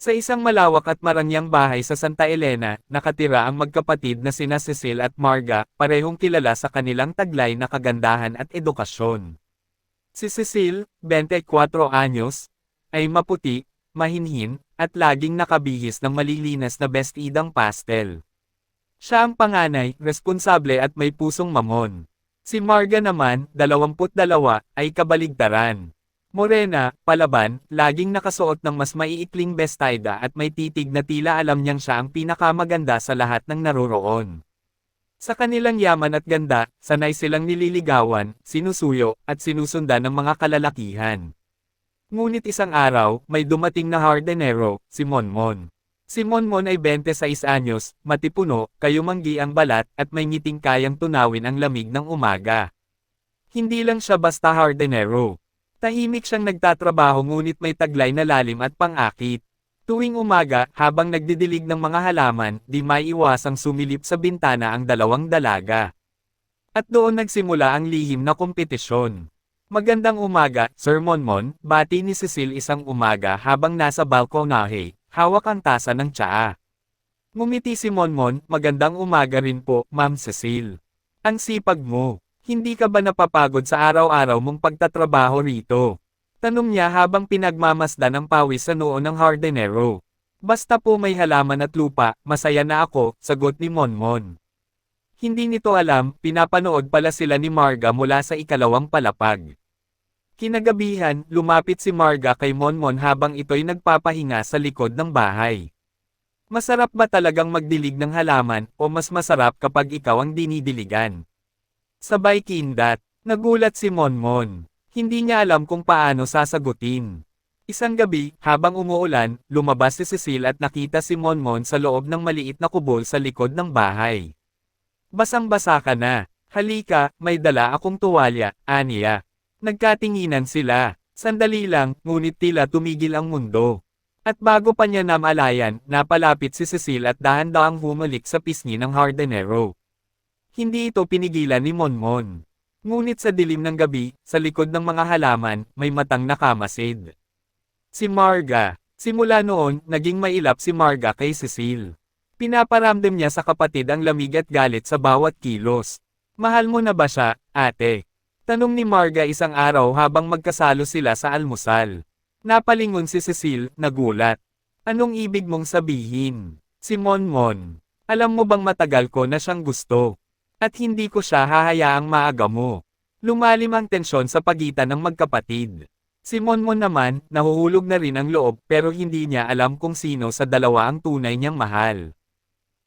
Sa isang malawak at marangyang bahay sa Santa Elena, nakatira ang magkapatid na sina Cecil at Marga, parehong kilala sa kanilang taglay na kagandahan at edukasyon. Si Cecil, 24 anyos, ay maputi, mahinhin, at laging nakabihis ng malilinas na bestidang pastel. Siya ang panganay, responsable at may pusong mamon. Si Marga naman, 22, ay kabaligtaran. Morena, palaban, laging nakasuot ng mas maiikling bestida at may titig na tila alam niyang siya ang pinakamaganda sa lahat ng naroroon. Sa kanilang yaman at ganda, sanay silang nililigawan, sinusuyo, at sinusundan ng mga kalalakihan. Ngunit isang araw, may dumating na hardenero, si Monmon. Si Monmon ay 26 anyos, matipuno, kayumanggi ang balat, at may ngiting kayang tunawin ang lamig ng umaga. Hindi lang siya basta hardenero. Tahimik siyang nagtatrabaho ngunit may taglay na lalim at pangakit. Tuwing umaga, habang nagdidilig ng mga halaman, di maiiwasang sumilip sa bintana ang dalawang dalaga. At doon nagsimula ang lihim na kompetisyon. Magandang umaga, Sir Monmon, bati ni Cecil isang umaga habang nasa balkonahe, hawak ang tasa ng tsaa. Ngumiti si Monmon, magandang umaga rin po, Ma'am Cecil. Ang sipag mo. Hindi ka ba napapagod sa araw-araw mong pagtatrabaho rito? Tanong niya habang pinagmamasdan ang pawis sa noo ng hardenero. Basta po may halaman at lupa, masaya na ako, sagot ni Monmon. Hindi nito alam, pinapanood pala sila ni Marga mula sa ikalawang palapag. Kinagabihan, lumapit si Marga kay Monmon habang ito'y nagpapahinga sa likod ng bahay. Masarap ba talagang magdilig ng halaman, o mas masarap kapag ikaw ang dinidiligan? Sabay kindat, nagulat si Monmon. Hindi niya alam kung paano sasagutin. Isang gabi, habang umuulan, lumabas si Cecil at nakita si Monmon sa loob ng maliit na kubol sa likod ng bahay. Basang-basa ka na. Halika, may dala akong tuwalya, aniya. Nagkatinginan sila. Sandali lang, ngunit tila tumigil ang mundo. At bago pa niya namalayan, napalapit si Cecil at dahan-dahang humalik sa pisngi ng hardenero. Hindi ito pinigilan ni Monmon. Ngunit sa dilim ng gabi, sa likod ng mga halaman, may matang nakamasid. Si Marga. Simula noon, naging mailap si Marga kay Cecil. Pinaparamdam niya sa kapatid ang lamig at galit sa bawat kilos. Mahal mo na ba siya, ate? Tanong ni Marga isang araw habang magkasalo sila sa almusal. Napalingon si Cecil, nagulat. Anong ibig mong sabihin? Si Monmon. Alam mo bang matagal ko na siyang gusto? At hindi ko siya hahayaang maaga mo. Lumalim ang tensyon sa pagitan ng magkapatid. Si Monmon naman, nahuhulog na rin ang loob pero hindi niya alam kung sino sa dalawa ang tunay niyang mahal.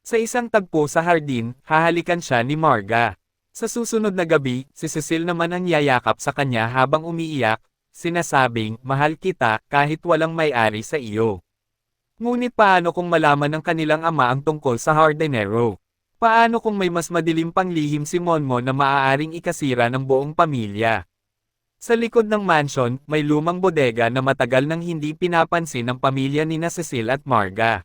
Sa isang tagpo sa hardin, hahalikan siya ni Marga. Sa susunod na gabi, si Cecil naman ang yayakap sa kanya habang umiiyak, sinasabing, mahal kita, kahit walang may-ari sa iyo. Ngunit paano kung malaman ng kanilang ama ang tungkol sa hardenero? Paano kung may mas madilim pang lihim si Monmon na maaaring ikasira ng buong pamilya? Sa likod ng mansion, may lumang bodega na matagal nang hindi pinapansin ng pamilya ni Cecil at Marga.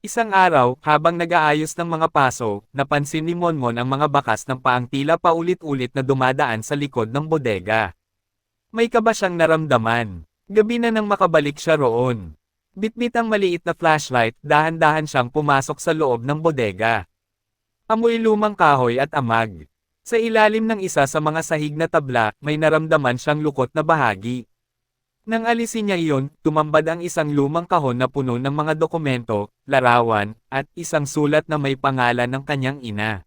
Isang araw, habang nag-aayos ng mga paso, napansin ni Monmon ang mga bakas ng paang tila paulit-ulit na dumadaan sa likod ng bodega. May kaba siyang naramdaman. Gabi na nang makabalik siya roon. Bitbit ang maliit na flashlight, dahan-dahan siyang pumasok sa loob ng bodega. Amoy lumang kahoy at amag. Sa ilalim ng isa sa mga sahig na tabla, may naramdaman siyang lukot na bahagi. Nang alisin niya iyon, tumambad ang isang lumang kahon na puno ng mga dokumento, larawan, at isang sulat na may pangalan ng kanyang ina.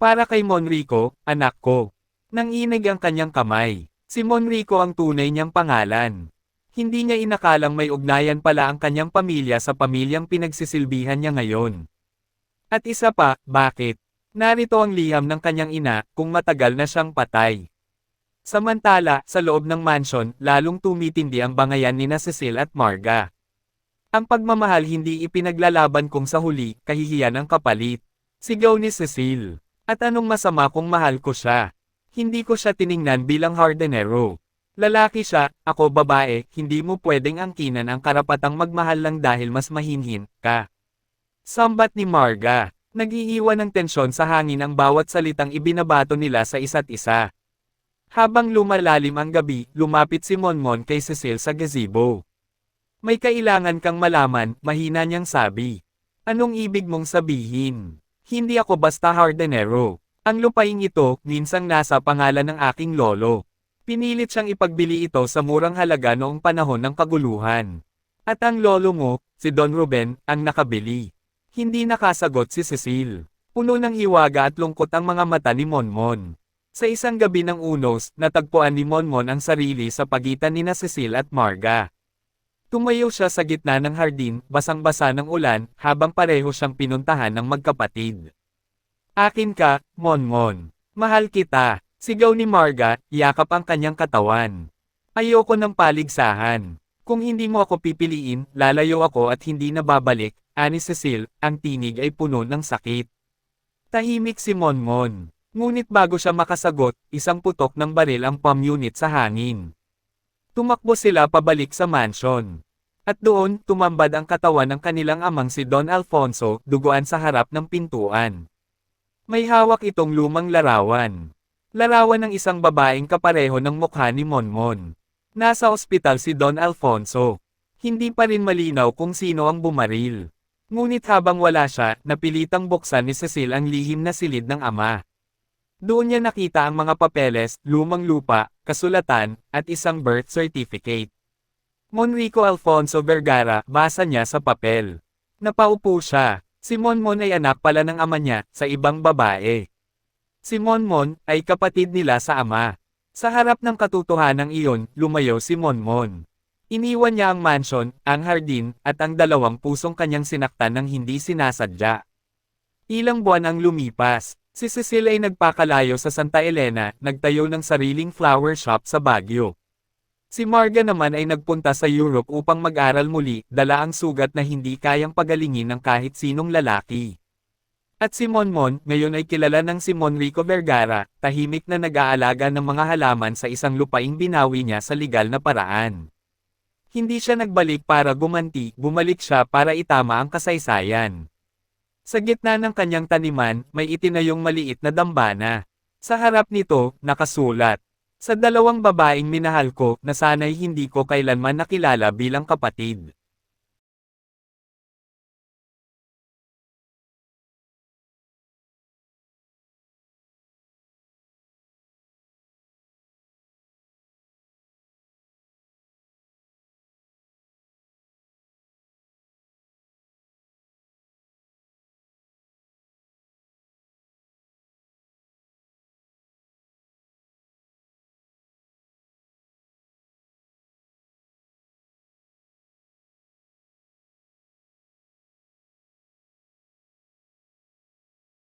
Para kay Monrico, anak ko. Nang inig ang kanyang kamay. Si Monrico ang tunay niyang pangalan. Hindi niya inakalang may ugnayan pala ang kanyang pamilya sa pamilyang pinagsisilbihan niya ngayon. At isa pa, bakit? Narito ang liham ng kanyang ina, kung matagal na siyang patay. Samantala, sa loob ng mansion, lalong tumitindi ang bangayan ni na Cecil at Marga. Ang pagmamahal hindi ipinaglalaban kung sa huli, kahihiyan ang kapalit. Sigaw ni Cecil. At anong masama kung mahal ko siya? Hindi ko siya tiningnan bilang hardenero. Lalaki siya, ako babae, hindi mo pwedeng angkinan ang karapatang magmahal lang dahil mas mahinhin ka. Sambat ni Marga. Nagiiwan ng tensyon sa hangin ang bawat salitang ibinabato nila sa isa't isa. Habang lumalalim ang gabi, lumapit si Monmon kay Cecil sa gazebo. May kailangan kang malaman, mahina niyang sabi. Anong ibig mong sabihin? Hindi ako basta hardinero. Ang lupaing ito, minsang nasa pangalan ng aking lolo. Pinilit siyang ipagbili ito sa murang halaga noong panahon ng kaguluhan. At ang lolo mo, si Don Ruben, ang nakabili. Hindi nakasagot si Cecil. Puno ng hiwaga at lungkot ang mga mata ni Monmon. Sa isang gabi ng unos, natagpuan ni Monmon ang sarili sa pagitan ni na Cecil at Marga. Tumayo siya sa gitna ng hardin, basang-basa ng ulan, habang pareho siyang pinuntahan ng magkapatid. Akin ka, Monmon. Mahal kita. Sigaw ni Marga, yakap ang kanyang katawan. Ayoko ng paligsahan. Kung hindi mo ako pipiliin, lalayo ako at hindi na babalik, ani Cecil, ang tinig ay puno ng sakit. Tahimik si Monmon. Ngunit bago siya makasagot, isang putok ng baril ang pump unit sa hangin. Tumakbo sila pabalik sa mansion. At doon, tumambad ang katawan ng kanilang amang si Don Alfonso, duguan sa harap ng pintuan. May hawak itong lumang larawan. Larawan ng isang babaeng kapareho ng mukha ni Monmon. Nasa ospital si Don Alfonso. Hindi pa rin malinaw kung sino ang bumaril. Ngunit habang wala siya, napilitang buksan ni Cecil ang lihim na silid ng ama. Doon niya nakita ang mga papeles, lumang lupa, kasulatan, at isang birth certificate. Monrico Alfonso Vergara, basa niya sa papel. Napaupo siya. Si Monmon ay anak pala ng ama niya, sa ibang babae. Si Monmon, ay kapatid nila sa ama. Sa harap ng katotohanan iyon, lumayo si Monmon. Iniwan niya ang mansion, ang hardin, at ang dalawang pusong kanyang sinaktan ng hindi sinasadya. Ilang buwan ang lumipas, si Cecil ay nagpakalayo sa Santa Elena, nagtayo ng sariling flower shop sa Baguio. Si Marga naman ay nagpunta sa Europe upang mag-aral muli, dala ang sugat na hindi kayang pagalingin ng kahit sinong lalaki. At si Monmon, ngayon ay kilala ng si Monrico Vergara, tahimik na nag-aalaga ng mga halaman sa isang lupaing binawi niya sa legal na paraan. Hindi siya nagbalik para gumanti, bumalik siya para itama ang kasaysayan. Sa gitna ng kanyang taniman, may itinayong maliit na dambana. Sa harap nito, nakasulat. Sa dalawang babaeng minahal ko, na sana'y hindi ko kailanman nakilala bilang kapatid.